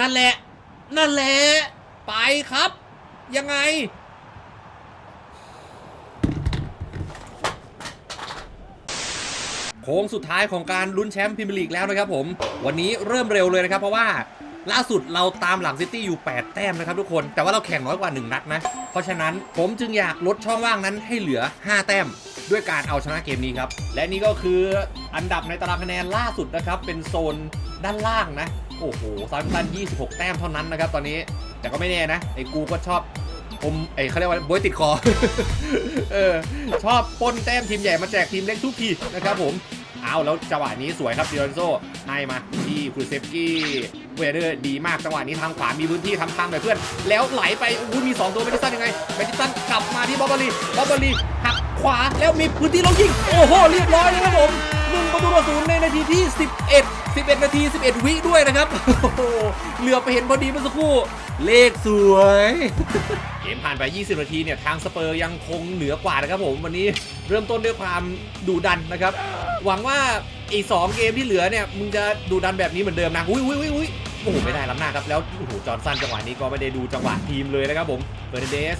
นั่นแหละ นั่นแหละ ไปครับ ยังไง โค้งสุดท้ายของการลุ้นแชมป์พรีเมียร์ลีกแล้วนะครับผม วันนี้เริ่มเร็วเลยนะครับ เพราะว่าล่าสุดเราตามหลังซิตี้อยู่ 8 แต้มนะครับทุกคน แต่ว่าเราแข่งน้อยกว่า 1 นัดนะ เพราะฉะนั้นผมจึงอยากลดช่องว่างนั้นให้เหลือ 5 แต้ม ด้วยการเอาชนะเกมนี้ครับ และนี่ก็คืออันดับในตารางคะแนนล่าสุดนะครับ เป็นโซนด้านล่างนะ โอ้โหซาร์ตัน 26 แต้มเท่านั้นนะครับ ตอนนี้ แต่ก็ไม่แน่นะ ไอ้กูก็ชอบผมไอ้เขาเรียกว่าบวยติดคอ เออ ชอบป้นแต้มทีมใหญ่มาแจกทีมเล็กทุกทีนะครับผม เอาแล้วจังหวะนี้สวยครับดิออนโซให้มาที่คูเซฟกี้เวเดอร์ดีมากจังหวะนี้ทางขวามีพื้นที่ทำทางไปเพื่อน แล้วไหลไปอู้มี 2 ตัวเมดิสันยังไงเมดิสันกลับมาที่บอบบารีบอบบารีหักขวาแล้วมีพื้นที่ลงยิง โอ้โห เรียบร้อยเลยครับผมหนึ่งประตูต่อศูนย์ในนาทีที่ 11 11 นาที 11 วิด้วยนะครับ โอ้โหเหลือไปเห็นพอดีเมื่อสักครู่ เลขสวย เกมผ่านไป 20 นาทีเนี่ย ทางสเปอร์ยังคงเหนือกว่านะครับผม วันนี้เริ่มต้นด้วยความดุดันนะครับ หวังว่าอีกสองเกมที่เหลือเนี่ย มึงจะดุดันแบบนี้เหมือนเดิมนะอุ้ยอุ้ยอุ้ยอุ้ยโอ้โห ไม่ได้ล้ำหน้าครับ แล้ว โอ้โห จอร์นสันจังหวะนี้ก็ไม่ได้ดูจังหวะทีมเลยนะครับผมเฟอร์นเดส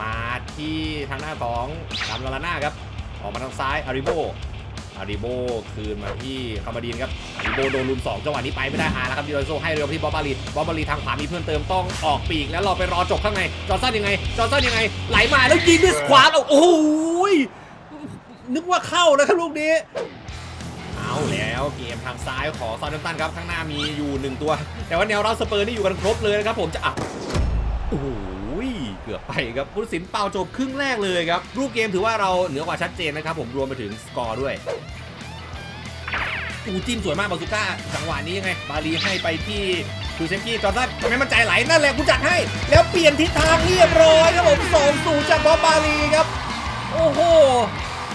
มาที่ทางหน้าของลามลาลาน่าครับ ออกมาทางซ้ายอาริโบ อาริโบคืนมาที่คามาดีนครับอาริโบโดนลุมสองจังหวะนี้ไปไม่ได้หาแล้วครับดิโรโซให้เร็วที่บอบบาลีบอบบาลีทางขวามีเพื่อนเติมต้องออกปีกแล้วเราไปรอจบข้างในจอร์ซันยังไง จอร์ซันยังไง ไหลมาแล้วยิงด้วยขวาแล้วโอ้โหยนึกว่าเข้านะครับลูกนี้เอาแล้วเกมทางซ้ายของซาร์ตันครับข้างหน้ามีอยู่หนึ่งตัว แต่ว่าแนวรับสเปอร์นี่อยู่กันครบเลยนะครับผมจะอะโอ้โห เกือบไปครับผู้สินเป่าจบครึ่งแรกเลยครับรูปเกมถือว่าเราเหนือกว่าชัดเจนนะครับผมรวมไปถึงสกอร์ด้วยอูจิ้มสวยมากบาซูก้าจังหวะนี้ยังไง บาลีให้ไปที่คูเซฟกี้จอร์ซันไม่มันใจไหลนั่นแหละกูจัดให้ แล้วเปลี่ยนทิศทางเรียบร้อยครับผมสองศูนย์จากบอบบาลีครับ โอ้โห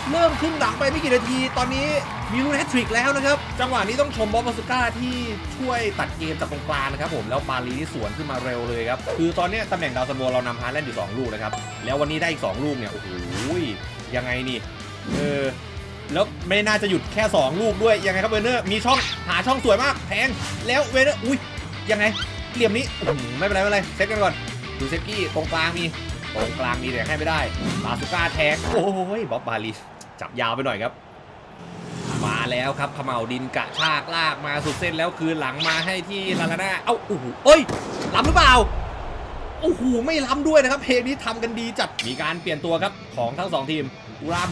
เริ่มขึ้นหลังไปไม่กี่นาที ตอนนี้มีลูกแฮตทริกแล้วนะครับ จังหวะนี้ต้องชมบอสบาสุก้าที่ช่วยตัดเกมจากตรงกลางนะครับผมแล้วบาลีนี่สวนขึ้นมาเร็วเลยครับ คือตอนนี้ตำแหน่งดาวซันโบเรานำฮาร์แลนด์อยู่ 2 ลูกนะครับ แล้ววันนี้ได้อีก 2 ลูกเนี่ย โอ้โหยังไงนี่ เออ แล้วไม่น่าจะหยุดแค่ 2 ลูกด้วย ยังไงครับเวเนอร์ มีช่องหาช่องสวยมากแทงแล้วเวเนอร์ อุ้ยยังไงเหลี่ยมนี้อื้อหือไม่เป็นไรไม่เป็นไรเซตกันก่อนดูเซฟกี้ตรงกลางมีตรงกลางมีแต่ให้ไม่ได้บาสุก้าแทงโอ้ยบ๊อบบาลี จับยาวไปหน่อยครับ มาแล้วครับขม่าวดินกะชากลากมาสุดเส้นแล้วคืนหลังมาให้ที่ลาลาน่าเอ้าโอ้โหเอ้ยล้ำหรือเปล่าโอ้โหไม่ล้ำด้วยนะครับเพลงนี้ทำกันดีจัดมีการเปลี่ยนตัวครับของทั้งสองทีมตูราม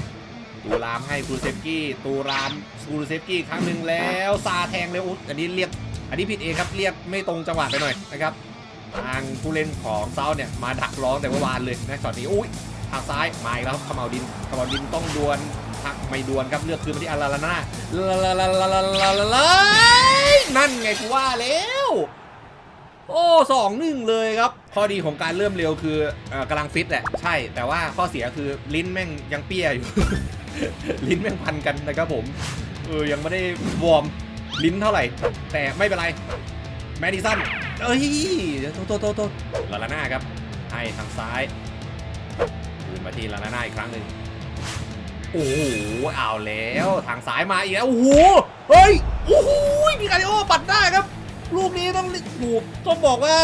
ตูรามให้คูรูเซฟกี้ตูรามคูรูเซฟกี้ครั้งหนึ่งแล้วซาแทงเลยอุ๊อันนี้เรียกอันนี้ผิดเองครับเรียกไม่ตรงจังหวะไปหน่อยนะครับทางผู้เล่นของเซาเนี่ยมาดักร้องแต่เมื่อวานเลยนะช็อตนี้อุ้ย ทางซ้ายมาแล้วครับขมาดินขมาดินต้องดวลทักไม่ดวลครับเลือกคืนมาที่อาราลาน่าลาลาลาลาลาลานั่นไงกูว่าแล้วโอ้สองหนึ่งเลยครับ ข้อดีของการเริ่มเร็วคืออกำลังฟิตแหละ ใช่ แต่ว่าข้อเสียคือลิ้นแม่งยังเปี้ยอยู่ ลิ้นแม่งพันกันนะครับผม เออ ยังไม่ได้วอร์มลิ้นเท่าไหร่ แต่ไม่เป็นไร แมดิสัน เอ้ยโตโตโตโตลาลาน่าครับ ให้ทางซ้าย มาที่ลาลาน่าอีกครั้งหนึ่งโอ้โหเอาแล้วทางซ้ายมาอีกแล้วโอ้โหเฮ้ยโอ้โหมีการิโอปัดได้ครับ ลูกนี้ต้องถูกต้องบอกว่า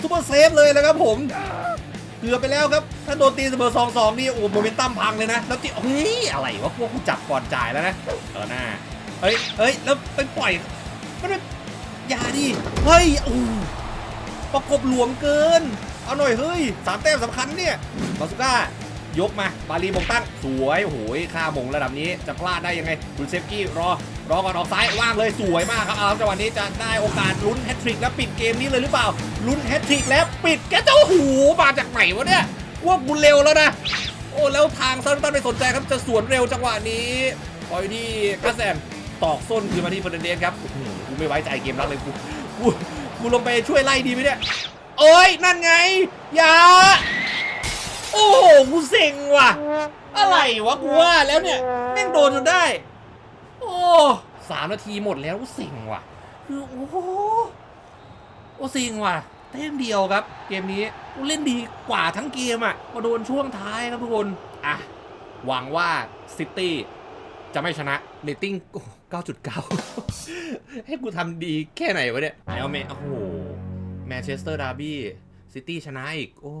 ซูเปอร์เซฟเลยนะครับผมเกือบไปแล้วครับ ถ้าโดนตีเสมอสองสองนี่โอ้โหโมเมนตัมพังเลยนะ แล้วที่เฮ้ยอะไรวะพวกกูจับก่อนจ่ายแล้วนะลาลาน่าเฮ้ยเฮ้ยแล้วไปปล่อยมันเป็นอย่าดิเฮ้ยโอ้ประกบหลวมเกิน เอาหน่อยเฮ้ยสามแต้มสำคัญเนี่ยบาสุก้ายกมาบาลีมงตั้งสวยโอ้โหค่ามงระดับนี้จะพลาดได้ยังไงคุณเซฟกี้รอรอก่อนออกซ้ายว่างเลยสวยมากครับเอาจังหวะนี้จะได้โอกาสลุ้นแฮตทริกแล้วปิดเกมนี้เลยหรือเปล่าลุ้นแฮตทริกแล้วปิดแกเจ้าหูมาจากไหนวะเนี่ยว่าบุญเร็วแล้วนะโอ้แล้วทางซอร์ตันไม่สนใจครับจะสวนเร็วจังหวะนี้ปล่อยที่กาแซนตอกส้นคืนมาที่เฟอร์นันเดสครับอ้โหกูไม่ไว้ใจเกมรักเลยกูกูกูลงไปช่วยไล่ดีไหมเนี่ย โอ้ย นั่นไง อย่า โอ้โห กูเซ็งว่ะ อะไรวะ กูว่าแล้วเนี่ย แม่งโดนจนได้ โอ้สามนาทีหมดแล้วกูเซ็งว่ะ คือโอ้โหโอ้เซ็งว่ะแต้มเดียวครับ เกมนี้กูเล่นดีกว่าทั้งเกมอะมาโดนช่วงท้ายครับทุกคน อะ หวังว่าซิตี้จะไม่ชนะเรตติ้ง9.9 ให้กูทำดีแค่ไหนวะเนี่ยไอเอาเมโอ้โห แมนเชสเตอร์ดาร์บี้ซิตี้ชนะอีก โอ้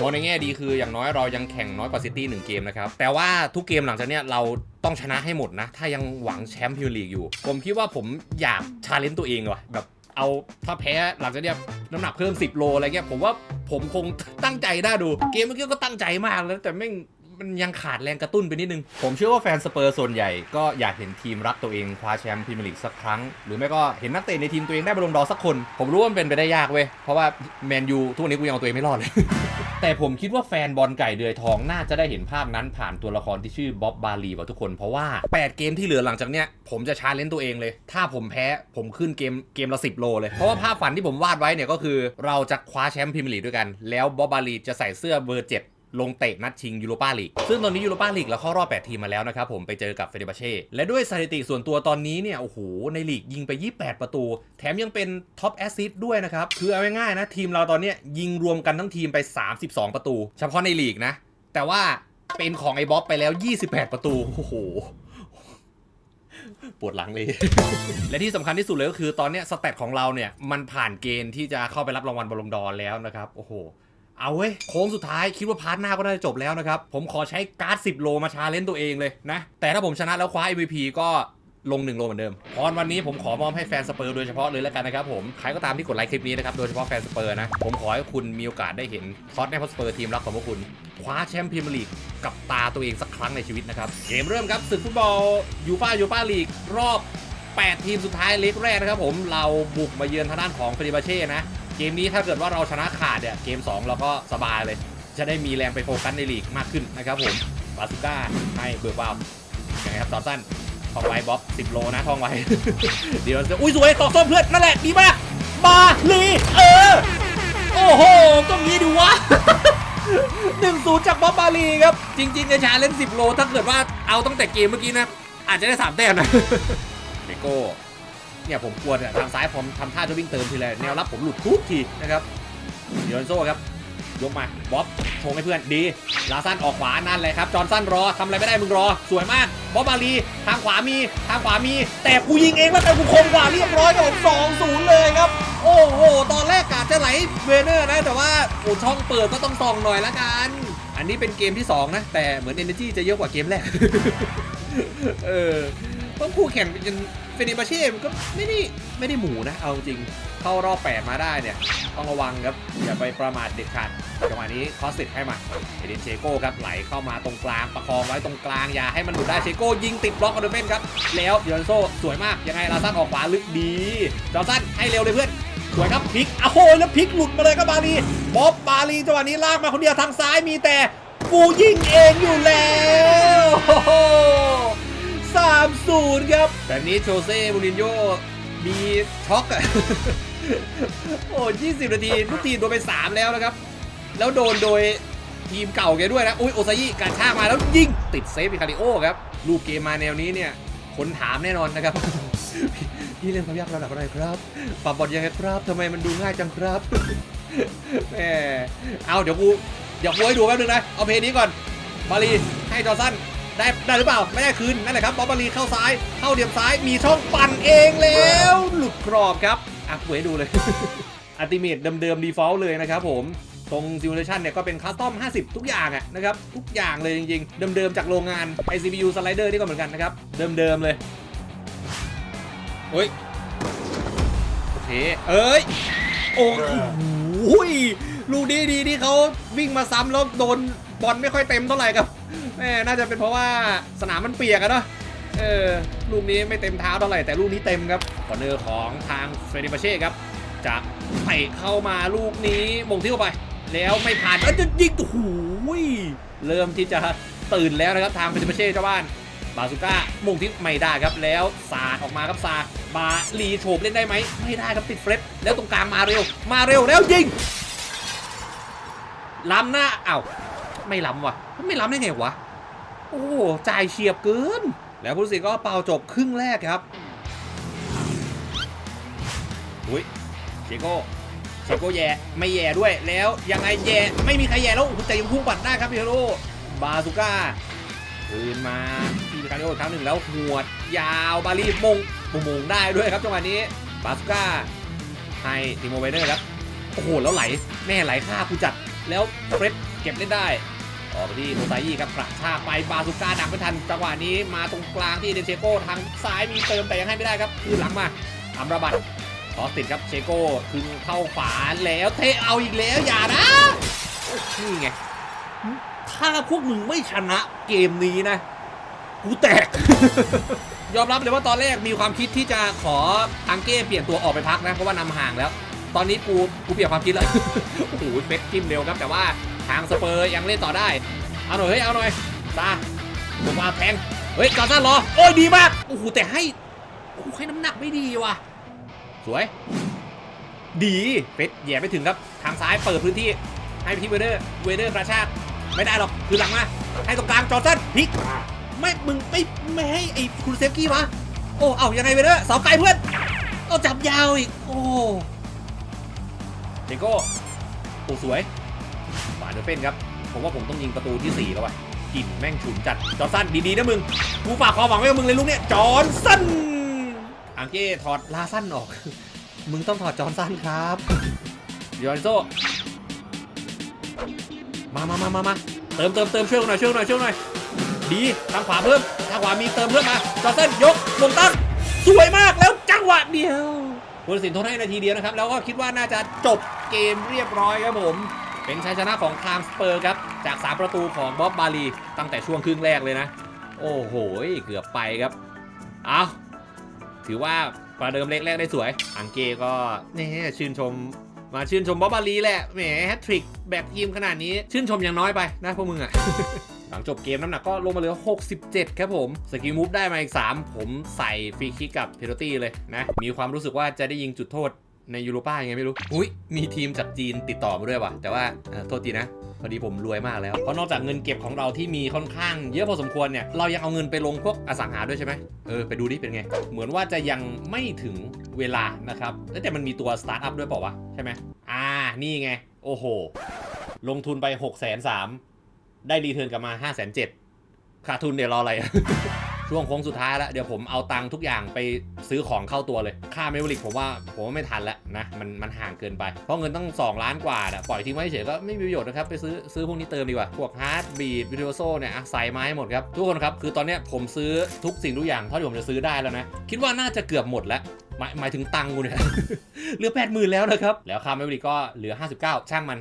มองในแง่ดีคืออย่างน้อยเรายังแข่งน้อยกว่าซิตี้หนึ่งเกมนะครับ แต่ว่าทุกเกมหลังจากเนี้ยเราต้องชนะให้หมดนะ ถ้ายังหวังแชมป์พรีเมียร์ลีกอยู่ ผมคิดว่าผมอยากชาเลนจ์ตัวเองว่ะแบบเอาถ้าแพ้หลังจากเนี้ยน้ำหนักเพิ่ม 10 โลอะไรเงี้ยผมว่าผมคงตั้งใจได้ดู เกมเมื่อกี้ก็ตั้งใจมากแล้วแต่แม่ง มันยังขาดแรงกระตุ้นไปนิดนึง ผมเชื่อว่าแฟนสเปอร์ส่วนใหญ่ก็อยากเห็นทีมรักตัวเองคว้าแชมป์พรีเมียร์ลีกสักครั้ง หรือไม่ก็เห็นนักเตะในทีมตัวเองได้บอลลงดอร์สักคน ผมรู้ว่ามันเป็นไปได้ยากเว้ย เพราะว่าแมนยูทุกวันนี้กูยังเอาตัวเองไม่รอดเลย แต่ผมคิดว่าแฟนบอลไก่เดือยทองน่าจะได้เห็นภาพนั้นผ่านตัวละครที่ชื่อบ๊อบบาลีว่ะทุกคน เพราะว่า 8 เกมที่เหลือหลังจากเนี้ยผมจะชาเลนจ์ตัวเองเลย ถ้าผมแพ้ผมขึ้นเกมเกมละ10โลเลย เพราะว่าภาพฝันที่ผมวาดไว้เนี่ยก็คือ เราจะคว้าแชมป์พรีเมียร์ลีกด้วยกัน แล้วบ๊อบบาลีจะใส่เสื้อเบอร์เจ็ด ลงเตะนัดชิงยูโรปาลีก ซึ่งตอนนี้ยูโรปาลีกเราเข้ารอบ 8 ทีมมาแล้วนะครับผมไปเจอกับเฟเดบาเช่ และด้วยสถิติส่วนตัวตอนนี้เนี่ย โอ้โห ในลีกยิงไป 28 ประตู แถมยังเป็นท็อปแอสซิสต์ด้วยนะครับ คือเอาง่ายๆนะ ทีมเราตอนนี้ยิงรวมกันทั้งทีมไป 32 ประตู เฉพาะในลีกนะ แต่ว่าเป็นของไอ้บ๊อบไปแล้ว 28 ประตู โอ้โหปวดหลังเลย และที่สำคัญที่สุดเลยก็คือตอนเนี้ยสเตตของเราเนี่ย มันผ่านเกณฑ์ที่จะเข้าไปรับรางวัลบอลลงดอร์แล้วนะครับ โอ้โห เอาเว้ยโค้งสุดท้ายคิดว่าพาร์ทหน้าก็น่าจะจบแล้วนะครับ ผมขอใช้การ์ด 10 โลมาชาเลนจ์ตัวเองเลยนะ แต่ถ้าผมชนะแล้วคว้า MVP ก็ลง1โลเหมือนเดิมพรวันนี้ผมขอมอบให้แฟนสเปอร์โดยเฉพาะเลยแล้วกันนะครับผมใครก็ตามที่กดไลค์คลิปนี้นะครับโดยเฉพาะแฟนสเปอร์นะ ผมขอให้คุณมีโอกาสได้เห็นคอสแนพสเปอร์ทีมรักของพวกคุณคว้าแชมป์พรีเมียร์ลีกกับตาตัวเองสักครั้งในชีวิตนะครับเกมเริ่มครับศึกฟุตบอลยูฟ่ายูฟ่าลีกรอบ 8 ทีมสุดท้ายเล็กแรกนะครับผมเราบุกมาเยือนทางด้านของเฟริบาเช่นะ เกมนี้ถ้าเกิดว่าเราชนะขาดเนี่ยเกม 2 เราก็สบายเลย จะได้มีแรงไปโฟกัสในลีกมากขึ้นนะครับผมบาสุก้าให้เบิร์กวาวยังไงครับจอนสั้นทองไว้บ๊อบ10 โลนะทองไว้ เดี๋ยวจะอุ้ยสวยตอกส้มเพื่อนนั่นแหละดีมากบาลีเออ โอ้โหตรงนี้ดูวะหนึ่งศูนย์จากบ๊อบบาลีครับ จริงๆในชาเล่น 10 โล ถ้าเกิดว่าเอาตั้งแต่เกมเมื่อกี้นะ อาจจะได้ 3 แต้มนะเดโก้ เนี่ยผมกลัวเนี่ยทางซ้ายผมทำท่าจะวิ่งเติมทีไรแนวรับผมหลุดทุกทีนะครับเดียนโซ่ครับยกมาบ๊อบโชว์ให้เพื่อนดี ลาซันออกขวานั่นเลยครับ จอนสันรอทำอะไรไม่ได้มึงรอ สวยมาก บ๊อบบาลีทางขวามี ทางขวามี แต่กูยิงเองแล้วกันกูคมกว่าเรียบร้อยกับผมสองศูนย์เลยครับ โอ้โห ตอนแรกกาจะไหลเวเนอร์นะ แต่ว่าโอ้ช่องเปิดก็ต้องส่องหน่อยละกัน อันนี้เป็นเกมที่ 2 นะ แต่เหมือน Energy จะเยอะกว่าเกมแรก เออต้องคู่แข่งเป็น เฟนิบาเช่มันก็ไม่ได้ไม่ได้หมูนะ เอาจริง เข้ารอบ8มาได้เนี่ย ต้องระวังครับ อย่าไปประมาทเด็ดขาดจังหวะนี้คอสติดให้มาเอเดนเชโก้ครับไหลเข้ามาตรงกลางประคองไว้ตรงกลางอย่าให้มันหลุดได้เชโก้ยิงติดบล็อกออเดเฟนครับแล้วยอนโซสวยมากยังไงลาซันออกขวาลึกดีจอร์ซันให้เร็วเลยเพื่อนสวยครับพลิกโอ้โหแล้วพลิกหลุดมาเลยครับบาลีบ๊อบบาลีจังหวะนี้ลากมาคนเดียวทางซ้ายมีแต่กูยิงเองอยู่แล้ว โอ้โหสามศูนย์ครับ แบบนี้โชเซ่มูรินโญ่มีช็อกอะโอ้ยี่สิบนาทีลูกทีมโดนไป 3 แล้วนะครับ แล้วโดนโดยทีมเก่าแกด้วยนะ อุ้ยโอซายิการชากมาแล้วยิงติดเซฟพิคาริโอครับ ลูกเกมมาแนวนี้เนี่ยคนถามแน่นอนนะครับ พี่เล่นความยากระดับอะไรครับ ปรับบอลยังไงครับทำไมมันดูง่ายจังครับแหมเอาเดี๋ยวกูเดี๋ยวกูให้ดูแป๊บนึงนะ เอาเพลงนี้ก่อนบาลีให้จอร์ซัน ได้ได้หรือเปล่าไม่ได้คืนนั่นแหละครับบอลบาลีเข้าซ้ายเข้าเดียมซ้ายมีช่องปั่นเองแล้ว หลุดกรอบครับอะกูให้ดูเลยอัติเมทเดิมๆดีฟอลต์เลยนะครับผมตรงซิมูเลชันเนี่ยก็เป็นคัสตอม 50 ทุกอย่างอะนะครับ ทุกอย่างเลยจริงๆ เดิมๆ จากโรงงาน ICBU สไลเดอร์นี่ก็เหมือนกันนะครับ เดิมๆ เลยเฮ้ย โอเค เอ้ย โอ้โหลูกดีดีที่เขาวิ่งมาซ้ำแล้วโดนบอลไม่ค่อยเต็มเท่าไหร่ครับ แม่น่าจะเป็นเพราะว่าสนามมันเปียกอะเนาะเออลูกนี้ไม่เต็มเท้าเท่าไหร่แต่ลูกนี้เต็มครับคอร์เนอร์ของทางเฟรดิบาเช่ครับจะเตะเข้ามาลูกนี้มงที่เข้าไป แล้วไม่ผ่านเอ้ยจะยิงโอ้โหยเริ่มที่จะตื่นแล้วนะครับทางเฟรดิบาเช่เจ้าบ้านบาซูก้ามงที่ไม่ได้ครับแล้วสาดออกมาครับสาดบาลีโฉบเล่นได้ไหมไม่ได้ครับติดเฟรดแล้วตรงกลางมาเร็ว มาเร็วแล้วยิงล้ำหน้าอ้าวไม่ล้ำว่ะไม่ล้ำได้ไงวะ โอ้โหจ่ายเฉียบเกิน แล้วผู้สิก็เป่าจบครึ่งแรกครับอุ้ยเชโก้เชโก้แย่ไม่แย่ด้วยแล้วยังไงแย่ไม่มีใครแย่แล้วโอ้โหแต่ยังพุ่งปัดได้ครับพี่ฮโร่บาซูก้าคืนมาที่คาริโออีกครั้งหนึ่งแล้วหวด ยาวบาลีมงมงได้ด้วยครับจังหวะนี้บาซูก้าให้ติโมไวเนอร์ครับโอ้โหแล้วไหลแม่ไหลฆ่ากูจัดแล้วเฟรดเก็บเล่นได้ ออกไปที่โมซยี่ครับกระชากไปบาซูก้าดักไม่ทันจังหวะนี้มาตรงกลางที่เดนเชโก้ทางซ้ายมีเติมแต่ยังให้ไม่ได้ครับคืนหลังมาทำระบัดขอติดครับเชโก้คืนเข้าขวาแล้วเทเอาอีกแล้วอย่านะนี่ไงถ้าพวกมึงไม่ชนะเกมนี้นะกูแตก ยอมรับเลยว่าตอนแรกมีความคิดที่จะขออังเก้เปลี่ยนตัวออกไปพักนะเพราะว่านำห่างแล้ว ตอนนี้กูกูเปลี่ยนความคิดแล้วโอ้โหเม็ดจิ้มเร็วครับแต่ว่า ทางสเปอร์ยังเล่นต่อได้ เอาหน่อยเฮ้ยเอาหน่อยตาผมมาแทงเฮ้ยจอร์ซันรอโอ้ยดีมากโอ้โหแต่ให้โอ้โหให้น้ำหนักไม่ดีว่ะ สวย ดีเฟสแย่ไม่ถึงครับ ทางซ้ายเปิดพื้นที่ให้ไปที่เวเดอร์เวเดอร์กระชากไม่ได้หรอกคือหลังมาให้ตรงกลางจอร์ซันพลิกไม่มึงไม่ไม่ให้ไอ้คุณเซฟกี้วะโอ้เอายังไงเวเดอร์เสาไกลเพื่อนเอาจับยาวอีกโอ้เจโก้โอ้สวย อร์เฟนครับ ผมว่าผมต้องยิงประตูที่ 4 แล้วว่ะกลิ่นแม่งฉุนจัด จอร์ซันดีๆนะมึง กูฝากความหวังไว้กับมึงเลยลูกเนี่ย จอร์ซันอังเก้ถอดลาสั้นออก มึงต้องถอดจอร์ซันครับเดี๋ยวโซมามามามามาเติมเติมเติมช่วยหน่อยช่วยหน่อยช่วยหน่อย ดีทางขวาเพิ่มทางขวามีเติมเพิ่มมา จอร์เซนยกลงตั้งสวยมากแล้วจังหวะเดียวผู้ตัดสินทนให้นาทีเดียวนะครับ แล้วก็คิดว่าน่าจะจบเกมเรียบร้อยครับผม เป็นชัยชนะของทางสเปอร์ครับ จาก 3 ประตูของบ๊อบบาลีตั้งแต่ช่วงครึ่งแรกเลยนะ โอ้โห เกือบไปครับ เอาถือว่าประเดิมเล็กแรกได้สวย อังเกก็นี่ชื่นชมมาชื่นชมบ๊อบบาลีแหละ แหมแฮตทริกแบกทีมขนาดนี้ ชื่นชมย่างน้อยไปนะพวกมึงอะหลังจบเกมน้ำหนักก็ลงมาเหลือ 67 ครับผม สกิลมูฟได้มาอีก 3 ผมใส่ฟรีคิกกับเพโรตี้เลยนะ มีความรู้สึกว่าจะได้ยิงจุดโทษ ในยูโรป้ายังไงไม่รู้ อุ้ยมีทีมจากจีนติดต่อมาด้วยว่ะ แต่ว่าโทษทีนะพอดีผมรวยมากแล้ว เพราะนอกจากเงินเก็บของเราที่มีค่อนข้างเยอะพอสมควรเนี่ย เรายังเอาเงินไปลงพวกอสังหาด้วยใช่ไหมเออ ไปดูดิเป็นไง เหมือนว่าจะยังไม่ถึงเวลานะครับเอ้ยแต่มันมีตัวสตาร์ทอัพด้วยเปล่าวะ ใช่ไหมอ่า นี่ไง โอ้โห ลงทุนไป6 3 0 0 0ได้รีเทิร์นกลับมา5 7 0 0 0ขาดทุนเดี๋ยวรออะไร ช่วงโค้งสุดท้ายแล้วเดี๋ยวผมเอาตังค์ทุกอย่างไปซื้อของเข้าตัวเลย ค่าเมมโมริกผมว่าผมว่าไม่ทันแล้วนะมันมันห่างเกินไป เพราะเงินต้อง 2 ล้านกว่านะปล่อยทิ้งไว้เฉยก็ไม่มีประโยชน์นะครับ ไปซื้อซื้อพวกนี้เติมดีกว่า พวกฮาร์ดบีดวิดีโอโซเนี่ยใส่มาให้หมดครับ ทุกคนครับ คือตอนเนี้ยผมซื้อทุกสิ่งทุกอย่างเท่าที่ผมจะซื้อได้แล้วนะ คิดว่าน่าจะเกือบหมดแล้วหมายหมายถึงตังค์กูเนี่ยเหลือแปดหมื่นแล้วนะครับแล้วค่าเมมโมริก็เหลือ 59 ช่างมัน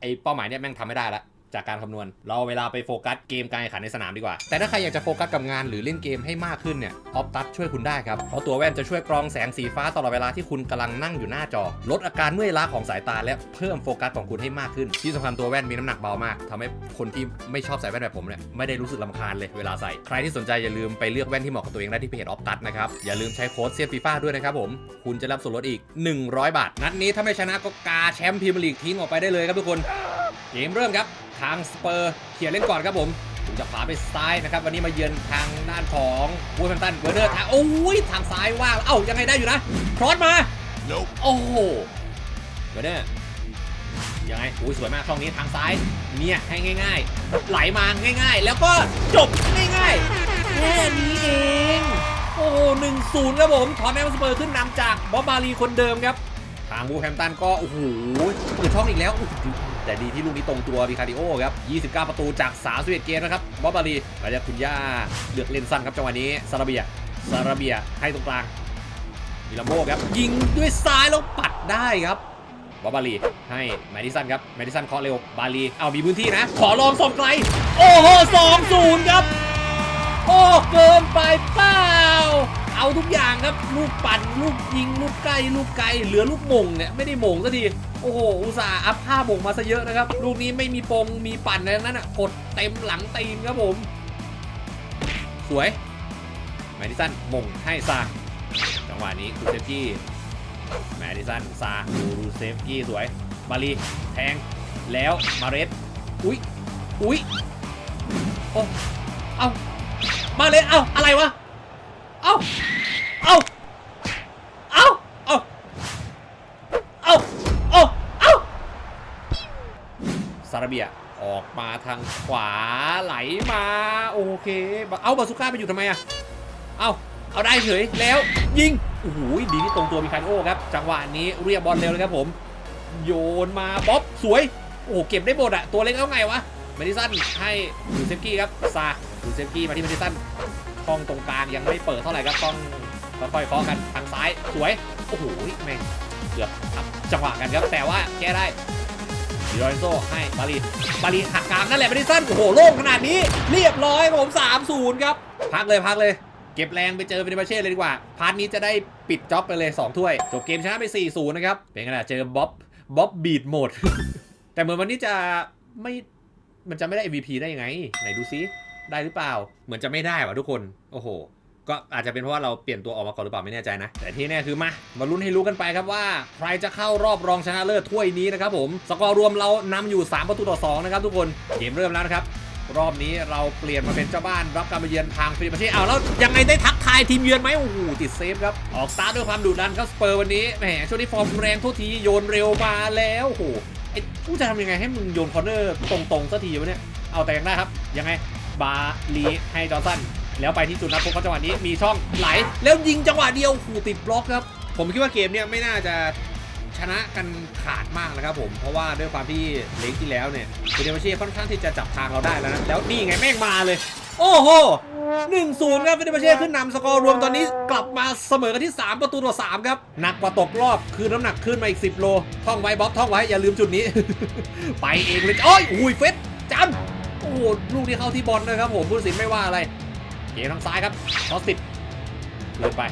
ไอเป้าหมายเนี่ยแม่งทำไม่ได้ละ จากการคำนวณ เราเวลาไปโฟกัสเกมการแข่งขันในสนามดีกว่า แต่ถ้าใครอยากจะโฟกัสกับงานหรือเล่นเกมให้มากขึ้นเนี่ยออฟตัสช่วยคุณได้ครับ เพราะตัวแว่นจะช่วยกรองแสงสีฟ้าตลอดเวลาที่คุณกำลังนั่งอยู่หน้าจอ ลดอาการเมื่อยล้าของสายตาและเพิ่มโฟกัสของคุณให้มากขึ้น ที่สำคัญตัวแว่นมีน้ำหนักเบามากทำให้คนที่ไม่ชอบใส่แว่นแบบผมเนี่ยไม่ได้รู้สึกลำคาญเลยเวลาใส่ใครที่สนใจอย่าลืมไปเลือกแว่นที่เหมาะกับตัวเองได้ที่เพจออฟตัสนะครับอย่าลืมใช้โค้ดเซียนฟีฟ่าด้วยนะครับผมคุณจะรับส่วนลดอีก 100 บาท นัดนี้ถ้าไม่ชนะก็กาแชมป์พรีเมียร์ลีกทิ้งออกไปได้เลยครับทุกคนเกมเริ่มครับ ทางสเปอร์เขียนเล่นก่อนครับผมผมจะขวาไปซ้ายนะครับ วันนี้มาเยือนทางด้านของวูฟแฮมป์ตันเบอร์เดอร์ทางโอ้ยทางซ้ายว่างเอ้ายังไงได้อยู่นะครอสมาโอ้โหเบอร์เดอร์ยังไงอุ้ยสวยมากช่องนี้ทางซ้ายเนี่ยให้ง่าย ๆ ไหลมาง่ายๆ แล้วก็จบง่ายๆแค่นี้เอง โอ้หนึ่งศูนย์ครับผมทอนแมนสเปอร์ขึ้นนำจากบอบบารีคนเดิมครับ ทางวูฟแฮมป์ตันก็โอ้โหเปิดช่องอีกแล้ว แต่ดีที่ลูกนี้ตรงตัวบิคาริโอครับ 29 ประตูจาก 31 เกมนะครับบอบบารีหลังจากคุณย่าเลือกเลนสั้นครับจังหวะนี้ซาราเบียซาราเบียให้ตรงกลางมิลาโมครับ ยิงด้วยซ้ายแล้วปัดได้ครับบอบาลีให้แมดิสันครับแมดิสันเคาะเร็วบาลีเอามีพื้นที่นะ ขอลองส่งไกล โอ้โหสองศูนย์ครับ โอ้เกินไปเปล่า เอาทุกอย่างครับ ลูกปั่น ลูกยิง ลูกไกล้ ลูกไกล เหลือลูกมงเนี่ย ไม่ได้มงสักที โอ้โห อุตส่าห์อัพผ้ามงมาซะเยอะนะครับ ลูกนี้ไม่มีปงมีปั่นอะไรนั้นอะ กดเต็มหลังตีนครับผม สวยแมดิสันมงให้ซาจังหวะนี้คูเซฟกี้แมดิสันซาดูดูเซฟกี้สวย บาลีแทง แล้วมาเรสอุ๊ยอุ๊ยโอ้เอามาเลยเอาอะไรวะเอาเอาเอา เอา เอา เอา เอา ซาราเบียออกมาทางขวาไหลมาโอเค เอาบาสุก้าไปอยู่ทำไมอะเอาเอาได้เฉยแล้วยิงโอ้โหดีที่ตรงตัวมีคาริโอครับ จังหวะนี้เรียบบอลเร็วเลยครับผม โยนมาบ๊อบสวย โอ้โหเก็บได้หมดอะตัวเล็กแล้วไงวะมาดิสันให้ดูเซฟกี้ครับซาดูเซฟกี้มาที่มาดิสันช่องตรงกลางยังไม่เปิดเท่าไหร่ครับต้องค่อยๆเคาะกันทางซ้ายสวยโอ้โหแม่งเกือบทับจังหวะกันครับแต่ว่าแก้ได้ ดิโรนโซให้บาลีบาลีหักกลางนั่นแหละมาดิสันโอ้โหโล่งขนาดนี้ เรียบร้อยผม3-0ครับ พักเลยพักเลย เก็บแรงไปเจอเฟเนบาเช่เลยดีกว่า พาร์ทนี้จะได้ปิดจ็อบไปเลย 2 ถ้วย จบเกมชนะไป4-0นะครับ เป็นขนาดเจอบ๊อบบ๊อบบีดหมด แต่เหมือนวันนี้จะไม่ มันจะไม่ได้ MVP ได้ยังไง ไหนดูซิ ได้หรือเปล่า เหมือนจะไม่ได้ว่ะทุกคน โอ้โห ก็อาจจะเป็นเพราะว่าเราเปลี่ยนตัวออกมาก่อนหรือเปล่าไม่แน่ใจนะ แต่ที่แน่คือมา มาลุ้นให้รู้กันไปครับว่า ใครจะเข้ารอบรองชนะเลิศถ้วยนี้นะครับผมสกอร์รวมเรานำอยู่ 3 ประตูต่อ 2 นะครับทุกคนเกมเริ่มแล้วนะครับรอบนี้เราเปลี่ยนมาเป็นเจ้าบ้านรับการมาเยือนทางฟิลิปปินส์เอาแล้วยังไงได้ทักทายทีมเยือนไหมโอ้โหติดเซฟครับออกสตาร์ทด้วยความดุดันครับสเปอร์วันนี้แหมช่วงนี้ฟอร์มแรงทุกทีโยนเร็วมาแล้วโอ้โหไอ้กูจะทำยังไงให้มึงโยนคอร์เนอร์ตรงๆสักทีวะเนี่ยเอาแต่งได้ครับยังไงบาลีให้จอร์สัน แล้วไปที่จุดนัดพบเขาจังหวะนี้มีช่องไหล แล้วยิงจังหวะเดียวโอ้โหติดบล็อกครับ ผมคิดว่าเกมเนี่ยไม่น่าจะชนะกันขาดมากนะครับผมเพราะว่าด้วยความที่เล็กที่แล้วเนี่ยเดนมาเช่ค่อนข้างที่จะจับทางเราได้แล้วนะแล้วนี่ไงแม่งมาเลย โอ้โห1นึ่งศูนย์ครับเดมาเช่ขึ้นนำสกอร์รวมตอนนี้กลับมาเสมอกันที่ 3 ประตูต่อ3ครับหนักกว่าตกรอบคือน้ำหนักขึ้นมาอีก 10 โล ท่องไว้บ๊อบท่องไว้ อย่าลืมจุดนี้ ไปเองเลยโอ้ยอุ้ยเฟสจันโอ้โหลูกที่เข้าที่บอลนะครับผมผู้ตัดสินไม่ว่าอะไร เกมทางซ้ายครับทอสติดเลื่อนไป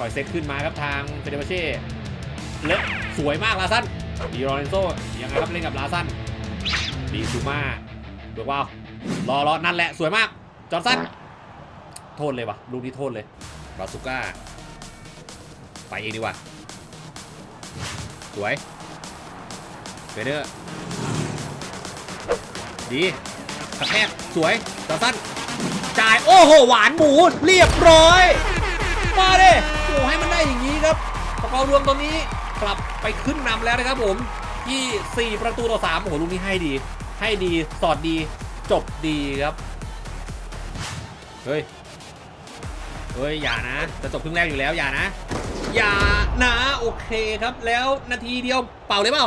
ค่อยเซตขึ้นมาครับทางเฟเดมาเช่เละสวยมากลาซันดีโรเรนโซยังไงครับเล่นกับลาซันดีซูมาเบิกว่ารอรอนั่นแหละสวยมากจอร์นสันโทษเลยวะลูกนี้โทษเลยบาสุก้า ไปเองดีกว่า สวยเฟเดอร์ ดีกระแทกสวยจอร์นสัน จาย โอ้โห หวานหมูเรียบร้อย มาดิโอ้ให้มันได้อย่างนี้ครับสกอร์รวมตอนนี้กลับไปขึ้นนำแล้วนะครับผมที่ 4 ประตูต่อ3โอ้โหลูกนี้ให้ดี ให้ดีสอดดีจบดีครับ เฮ้ย เฮ้ย อย่านะ จะจบครึ่งแรกอยู่แล้ว อย่านะ อย่านะ โอเคครับ แล้วนาทีเดียวเป่าเลยเปล่า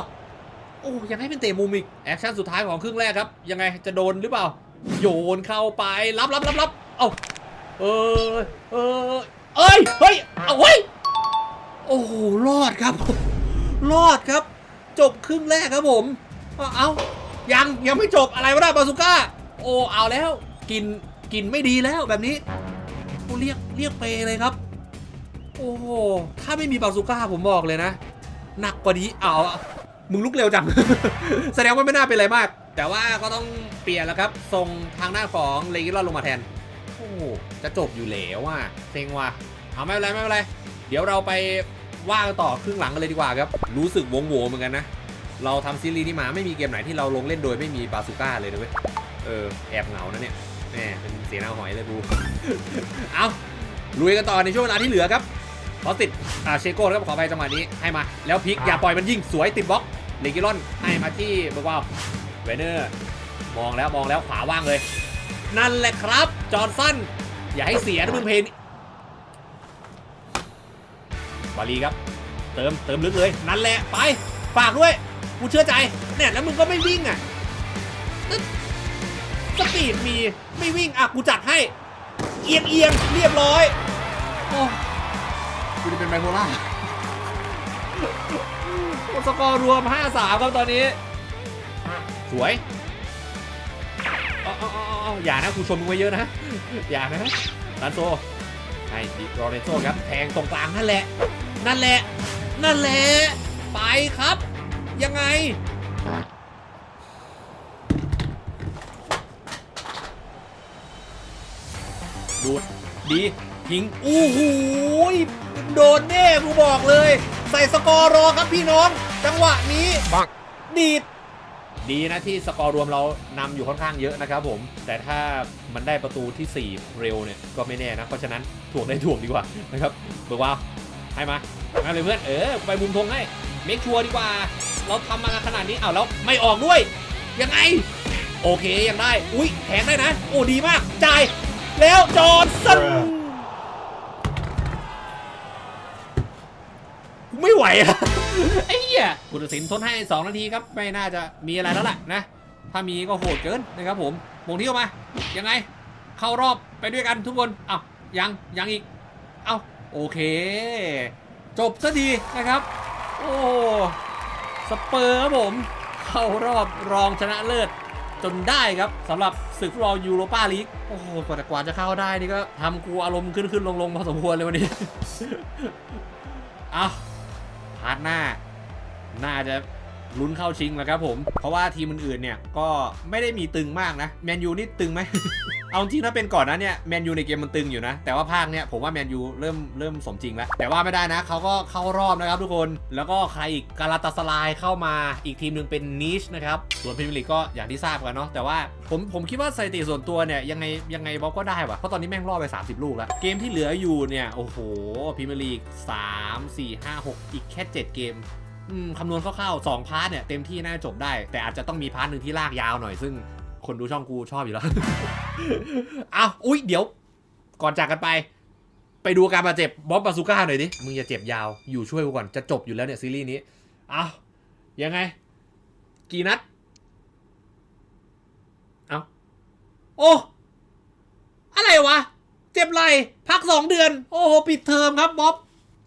โอ้ยังให้เป็นเตะมุมอีก แอคชั่นสุดท้ายของครึ่งแรกครับ ยังไงจะโดนหรือเปล่า โยนเข้าไปรับรับรับรับเอาเออเออเอ้ยเฮ้ยเอาเฮ้ยโอ้โหรอดครับ รอดครับ จบครึ่งแรกครับผมเอายังยังไม่จบอะไรวะนะบาสุก้า โอ้เอาแล้วกินกินไม่ดีแล้วแบบนี้กูเรียกเรียกเปเลยครับ โอ้โหถ้าไม่มีบาสุก้าผมบอกเลยนะ หนักกว่านี้เอามึงลุกเร็วจัง แสดงว่าไม่น่าเป็นอะไรมาก แต่ว่าก็ต้องเปลี่ยนแล้วครับส่งทางหน้าของเลกิลอนลงมาแทน โอ้จะจบอยู่แล้วว่ะเซ็งว่ะเอาไม่เป็นไรไม่เป็นไร เดี๋ยวเราไปว่ากันต่อครึ่งหลังกันเลยดีกว่าครับ รู้สึกวงโวเหมือนกันนะ เราทำซีรีส์นี้มาไม่มีเกมไหนที่เราลงเล่นโดยไม่มีบาซูก้าเลยนะเว้ย เออแอบเหงานะเนี่ยแหมเป็นเสียหน้าหอยเลยบูเอาลุยกันต่อในช่วงเวลาที่เหลือครับพอติดอ่าเชโก้แล้วขอไปจังหวะนี้ให้มา แล้วพลิกอย่าปล่อยมันยิงสวยติดบล็อกเลกิลอนให้มาที่เบอร์วา เวเนอร์ มองแล้วมองแล้วขวาว่างเลย นั่นแหละครับ จอร์นสัน อย่าให้เสียนะมึงเพนบาลีครับ เติมเติมลึกเลย นั่นแหละไป ฝากด้วย กูเชื่อใจเนี่ยแล้วมึงก็ไม่วิ่งอะตึ๊ดสปีดมีไม่วิ่งอะกูจัดให้ เอียงเอียงเรียบร้อยโอ้กูจะเป็นไบโพล่าโอ้สกอร์รวม 5-3 ครับตอนนี้ สวยเอาเอาเอาเอาอย่านะครูชมมึงไว้เยอะนะ อย่านะลันโซให้ดิโรเรนโซครับ แทงตรงกลางนั่นแหละ นั่นแหละ นั่นแหละ ไปครับ ยังไง ดูด ดียิงอู้หูยโดนแน่กูบอกเลย ใส่สกอร์รอครับพี่น้อง จังหวะนี้ปังดีด ดีนะที่สกอร์รวมเรานำอยู่ค่อนข้างเยอะนะครับผม แต่ถ้ามันได้ประตูที่ 4 เร็วเนี่ยก็ไม่แน่นะ เพราะฉะนั้นถ่วงได้ถ่วงดีกว่านะครับเบิกว่าให้มามาเลยเพื่อน เออ ไปมุมธงให้ เมคชัวร์ดีกว่า เราทำมาขนาดนี้อ้าวแล้วไม่ออกด้วย ยังไง โอเคยังได้ อุ้ยแทงได้นะ โอ้ดีมาก จ่าย แล้วจอร์นสัน ไม่ไหวอะไอ้เหี้ยผู้ตัดสินทนให้ 2 นาทีครับ ไม่น่าจะมีอะไรแล้วล่ะนะ ถ้ามีก็โหดเกินนะครับผมมงที่เข้ามา ยังไง เข้ารอบไปด้วยกันทุกคนอ้าวยังยังอีก เอ้าโอเค จบซะดีนะครับ โอ้ สเปอร์ครับผม เข้ารอบรองชนะเลิศจนได้ครับสำหรับศึกฟุตบอลยูโรปาลีกโอ้โหกว่าจะกว่าจะเข้าได้นี่ก็ทำกูอารมณ์ขึ้นขึ้นลงลงพอสมควรเลยวันนี้เอา พาร์ทหน้า น่าจะ ลุ้นเข้าชิงแล้วครับผม เพราะว่าทีมอื่นๆเนี่ยก็ไม่ได้มีตึงมากนะแมนยูนี่ตึงไหมเอาจริงถ้าเป็นก่อนนั้นเนี่ยแมนยูในเกมมันตึงอยู่นะ แต่ว่าภาคเนี่ยผมว่าแมนยูเริ่มเริ่มสมจริงแล้ว แต่ว่าไม่ได้นะเขาก็เข้ารอบนะครับทุกคนแล้วก็ใครอีกกาลาตาสลายเข้ามาอีกทีมหนึ่งเป็นนิชนะครับ ส่วนพรีเมียร์ลีกก็อย่างที่ทราบกันเนาะแต่ว่าผมผมคิดว่าสถิติส่วนตัวเนี่ยยังไงยังไงบ๊อบก็ได้ว่ะเพราะตอนนี้แม่งรอบไป 30 ลูกแล้ว เกมที่เหลืออยู่เนี่ยโอ้โหพรีเมียร์ลีก3 4 5 6 อีกแค่ 7 เกม อืมคำนวณคร่าวๆสองพาร์ทเนี่ยเต็มที่น่าจะจบได้ แต่อาจจะต้องมีพาร์ทหนึ่งที่ลากยาวหน่อยซึ่งคนดูช่องกูชอบอยู่แล้วอ้าอุ้ยเดี๋ยว ก่อนจากกันไป ไปดูการบาดเจ็บบ๊อบบาซูก้าหน่อยดิ มึงอย่าเจ็บยาว อยู่ช่วยกูก่อน จะจบอยู่แล้วเนี่ยซีรีส์นี้อ้ายังไง กี่นัด เอาโอ้ อะไรวะ เจ็บไหลพักสองเดือน โอ้โห ปิดเทอมครับบ๊อบ